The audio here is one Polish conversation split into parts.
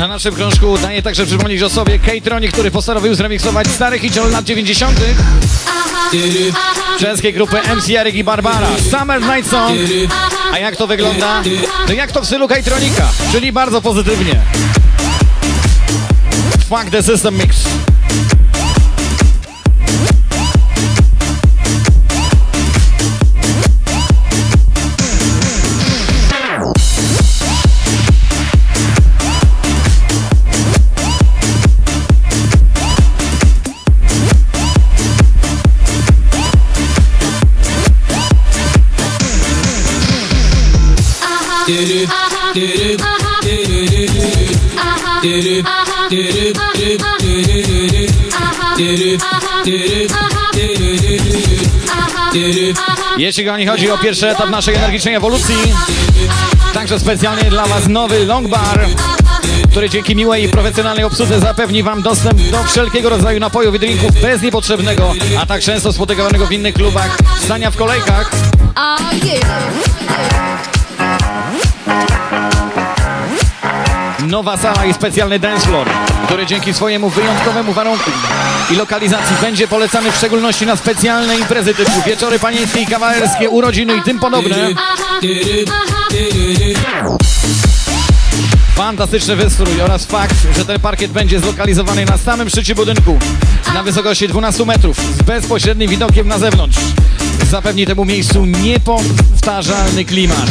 Na naszym krążku daje także przypomnieć o sobie Kate który postanowił zremiksować stary hiciol lat 90. Czeskiej grupy MC Jarek i Barbara. Summer Night Song. A jak to wygląda? To jak to w stylu Kajtronika, czyli bardzo pozytywnie. Fuck the System Mix. Jeśli kochani chodzi o pierwszy etap naszej energicznej ewolucji, także specjalnie dla Was nowy Longbar, który dzięki miłej i profesjonalnej obsłudze zapewni Wam dostęp do wszelkiego rodzaju napojów i drinków bez niepotrzebnego, a tak często spotykanego w innych klubach, stania w kolejkach. nowa sala i specjalny dance floor, który dzięki swojemu wyjątkowemu warunku i lokalizacji będzie polecany w szczególności na specjalne imprezy typu wieczory panieńskie i kawalerskie, urodziny i tym podobne. Fantastyczny wystrój oraz fakt, że ten parkiet będzie zlokalizowany na samym szczycie budynku, na wysokości 12 metrów, z bezpośrednim widokiem na zewnątrz. Zapewni temu miejscu niepowtarzalny klimat.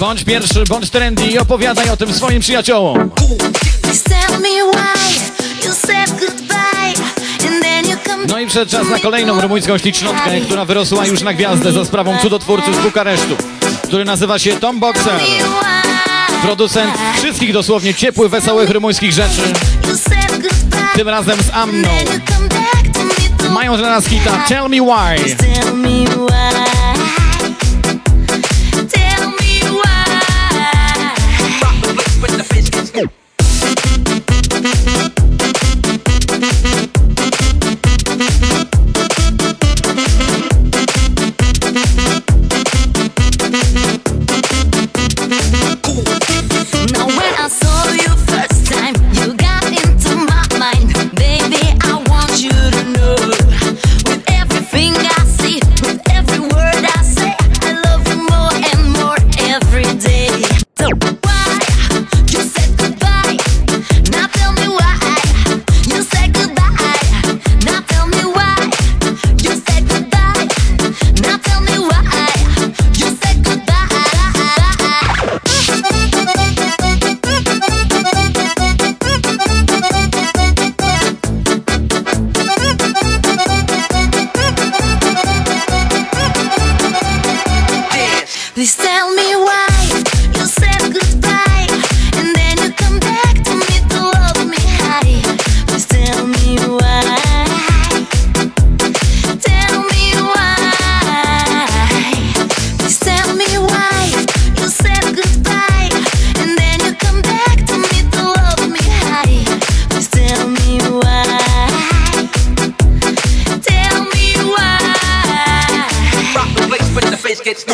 Bądź pierwszy, bądź trendy i opowiadaj o tym swoim przyjaciołom. No i przed czas na kolejną rumuńską ślicznotkę, która wyrosła już na gwiazdę za sprawą cudotwórcy z Bukaresztu, który nazywa się Tom Boxer. Producent wszystkich dosłownie ciepłych, wesołych rumuńskich rzeczy. Tym razem z Amną. Mają dla nas hita Tell Me Why. Please tell me why you said goodbye And then you come back to me to love me high. Please tell me why. Tell me why. Please tell me why you said goodbye And then you come back to me to love me high. Please tell me why. Tell me why. Rock the place when the face gets